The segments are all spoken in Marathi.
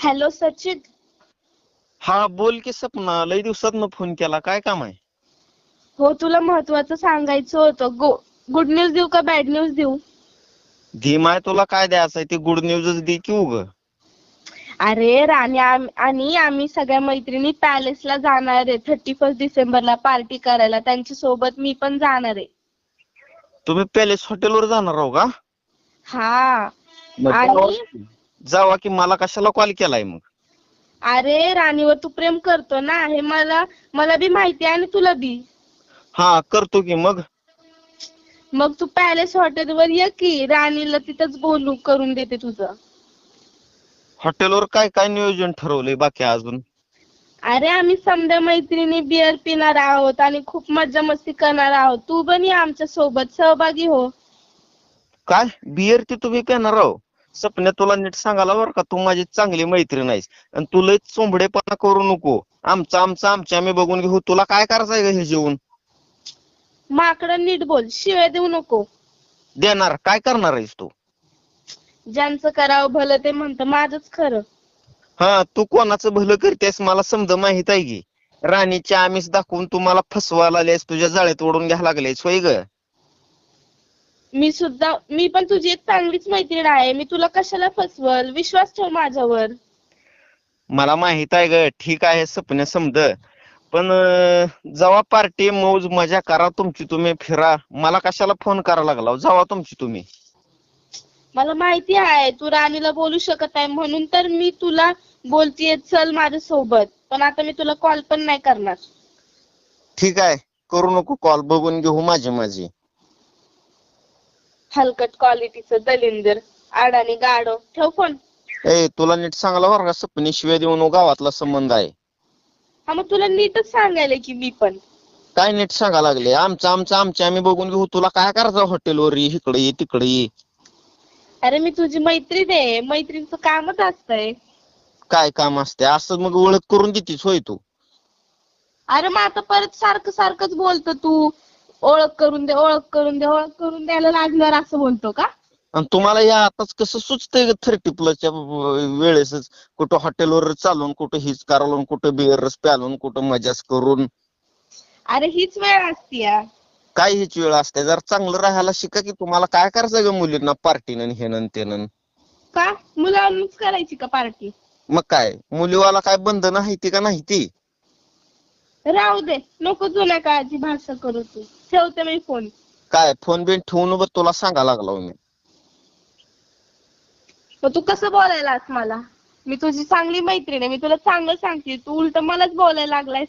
हॅलो सचिन. हा बोल की सपना लय दिवसात फोन केला काय काम आहे? हो तुला महत्वाचं सांगायचं होतं. गो गुड न्यूज देऊ का बॅड न्यूज देऊ? धीम आहे तुला काय द्यायचं ते गुड न्यूजच दे की उग. अरे राणी आम- आणि आम्ही सगळ्या मैत्रिणी पॅलेसला जाणार आहे. थर्टी फर्स्ट डिसेंबरला पार्टी करायला. त्यांच्यासोबत मी पण जाणार आहे. तुम्ही पॅलेस हॉटेलवर जाणार आहो का? हा. मग आणि जावा की मला कशाला कॉल केलाय मग? अरे राणीवर तू प्रेम करतो ना हे मला मला बी माहिती आहे आणि तुला बी. हा करतो की मग? मग तू पॅलेस हॉटेलवर ये की राणीला तिथंच बोलू करून देते तुझं. हॉटेलवर काय काय नियोजन ठरवलंय बाकी अजून? अरे आम्ही समजा मैत्रिणी बिअर पिणार आहोत आणि खूप मज्जा मस्ती करणार आहोत. तू पण ये आमच्यासोबत सहभागी हो. काय? बियर ती तुम्ही पेणार आहो? सपन्या तुला नीट सांगायला बरं का तू माझी चांगली मैत्रीण आहेस. आणि तुला चोंबडेपणा करू नको. आमचं आमचं आमच्या आम्ही बघून घेऊ. तुला काय करायचंय का हे जेवण माकडं नीट बोल शिवाय देऊ नको. देणार. काय करणार आहेस तू? ज्यांचं करावं भलं ते म्हणतं माझंच खरं. हा तू कोणाचं भलं करतेस मला समज माहीत आहे की. राणीची आमिष दाखवून तू मला फसवायला आलेस तुझ्या जाळ्यात ओढून घ्यायला लागलेस होय ग? मी सुद्धा मी पण तुझी एक चांगलीच मैत्रीण आहे. मी तुला कशाला फसवल? विश्वास ठेव माझ्यावर. मला माहीत आहे ग ठीक आहे सपने समज. पण अं, जेव्हा पार्टी मौज मजा करा तुमची तुम्ही फिरा. मला कशाला फोन करा लागला जावा तुमची तुम्ही. मला माहिती आहे तू राणीला बोलू शकत आहे म्हणून तर मी तुला बोलतीये चल माझ्या सोबत. पण आता मी तुला कॉल पण नाही करणार. ठीक आहे करू नको कॉल बघून घेऊ माझी माझी. हलकट क्वालिटीचं दलिंदर आडाने गाडो ठेव फोन. ए तुला नीट सांगायला बरं का सपनी शिवाय देऊ नको गावातला संबंध आहे. हा मग तुला नीटच सांगायला की मी पण. काय नीट सांगा लागले? आमचं आमचं आमच्या आम्ही बघून घेऊ. तुला काय करायचं हॉटेलवर ये इकडे ये तिकडे? ये अरे मी तुझी मैत्रीण आहे. मैत्रीणचं कामच असतंय. काय काम असते असं मग ओळख करून देतीस होय तू. अरे मग आता परत सारखं सारखंच बोलतो तू. ओळख करून दे ओळख करून दे ओळख करून द्यायला लागल्यावर असं बोलतो का? आणि तुम्हाला या आताच कसं सुचतंय थर्टी प्लसच्या वेळेसच? कुठं हॉटेलवर चालून कुठं हिच करावून कुठं बिअरच प्यालून कुठं मजाच करून? अरे हीच वेळ असती या काय हीच वेळ असते? जर चांगलं राहायला शिका की तुम्हाला काय करायचं ग मुलींना पार्टीनं हेनं त्यानं का? मुलांनीच करायची का पार्टी मग काय? मुलीवाला काय बंधन आहे ती का नाही ती? राहू दे. नको जुन्या काळाची भाषा करू तू. ठेवते मी फोन. काय फोन बिन ठेवून बघ तुला सांगा लागला मी. मग तू कसं बोलायलास मला? मी तुझी चांगली मैत्रीण आहे. मी तुला चांगलं सांगते. तू उलट मलाच बोलायला लागलायस.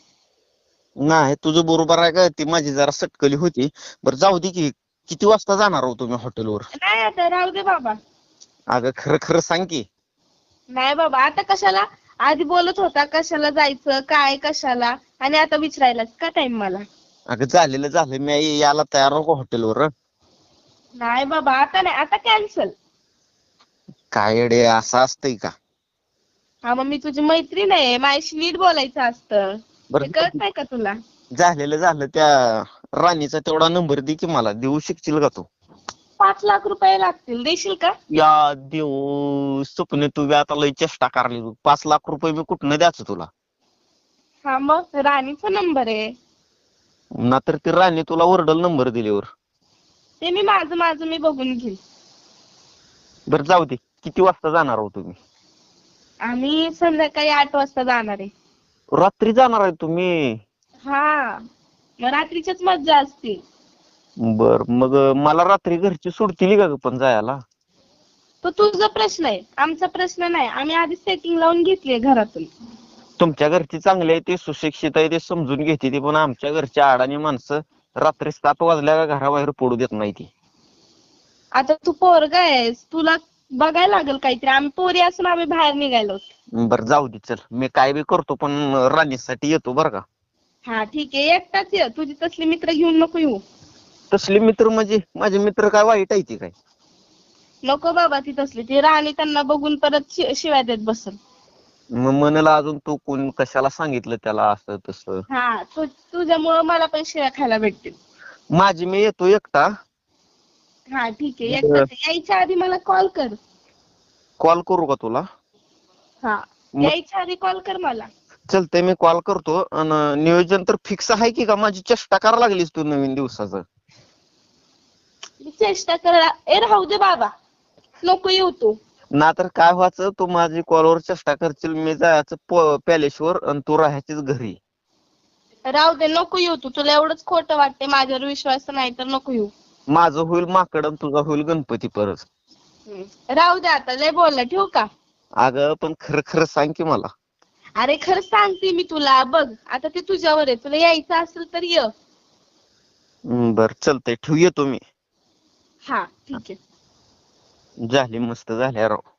नाही तुझं बरोबर आहे का ती माझी जरा सटकली होती. बरं जाऊ दे की. किती वाजता जाणार आहो तुम्ही हॉटेलवर? नाही आता राहू दे बाबा. अगं खरं खरं सांग की. नाही बाबा आता कशाला? आधी बोलत होता कशाला जायचं काय कशाला? आणि आता विचारायलाच का टाइम मला? अगं झालेलं झालं मी यायला तयार नको हॉटेलवर. नाही बाबा आता नाही आता कॅन्सल काय येडे असं असतंय का? हा मग मी तुझी मैत्रीण आहे माझ्याशी नीट बोलायचं असतं. बरं कळत नाही का तुला? झालेलं झालं त्या राणीचा तेवढा नंबर दे की मला देऊ शकशील का तू? पाच लाख रुपये लागतील. देशील का? या देऊ स्वप्न तू बी आता लय चेष्टा करली तू पाच लाख रुपये मी कुठनं द्यायचं तुला? हा मग राणीचा नंबर आहे. ना तर ती राणी तुला ओरडल नंबर दिल्यावर. ते मी माझं माझं मी बघून घेईन बरं जाऊ दे. किती वाजता जाणार आहो तुम्ही? आम्ही संध्याकाळी आठ वाजता जाणार आहे. रात्री जाणार आहे तुम्ही? हा. मग रात्रीच्याच मज्जा असते बर मग मला रात्री घरची सोडतील का ग पण जायला? तो तुझा प्रश्न आहे आमचा प्रश्न नाही आम्ही आधी सेटिंग लावून घेतलीये घरातून. तुमच्या घरची चांगली आहे ते सुशिक्षित आहे ते समजून घेते ती पण आमच्या घरच्या अडाणी माणसं रात्री सात वाजल्या का घराबाहेर पडू देत नाही ती. आता तू पोरगा आहेस तुला बघायला लागेल काहीतरी आम्ही पोरी असून आम्ही बाहेर निघालो. बर जाऊ दे चल. मी काय बी करतो पण राणीसाठी येतो बर का. हा ठीक आहे एकटाच ये तुझी तसली मित्र घेऊन नको येऊ. तसले मित्र म्हणजे माझे मित्र काय वाईट आहे ती काय? नको बाबा ती तसली. ती राणी त्यांना बघून परत शि- शिव्या देत बसल. मग म्हणाला अजून तू कोण कशाला सांगितलं त्याला असं तसं? हा तू तुझ्यामुळं मला पण शिव्या खायला भेटतील. माझी मी येतो एकटा. हा ठीक आहे. यायच्या आधी मला कॉल कर. कॉल करू का तुला? हा. मग- यायच्या आधी कॉल कर मला. चलतंय मी कॉल करतो. आणि नियोजन तर फिक्स आहे की का? माझी चेष्टा करा लागलीस तू नवीन दिवसाचं. मी चेष्टा करा. ए राहू दे बाबा. नको येऊ तू. ना तर काय व्हायचं तू माझी कॉलवर चेष्टा करशील मी जायचं पॅलेसवर आणि तू राहायचीच घरी. राहू दे नको येऊ तू. तुला एवढंच खोटं वाटते माझ्यावर विश्वास नाही तर नको येऊ. माझं होईल माकड आणि तुझा होईल गणपती परत. राहू दे आता लय बोलला ठेवू का? अगं पण खरं खरं सांग की मला. अरे खरं सांगते मी तुला. बघ आता ते तुझ्यावर आहे. तुला यायचं असेल तर ये. हम्म, बर चलतंय. ठेवू येतो मी. हा ठीक आहे झाली मस्त झाल्या राव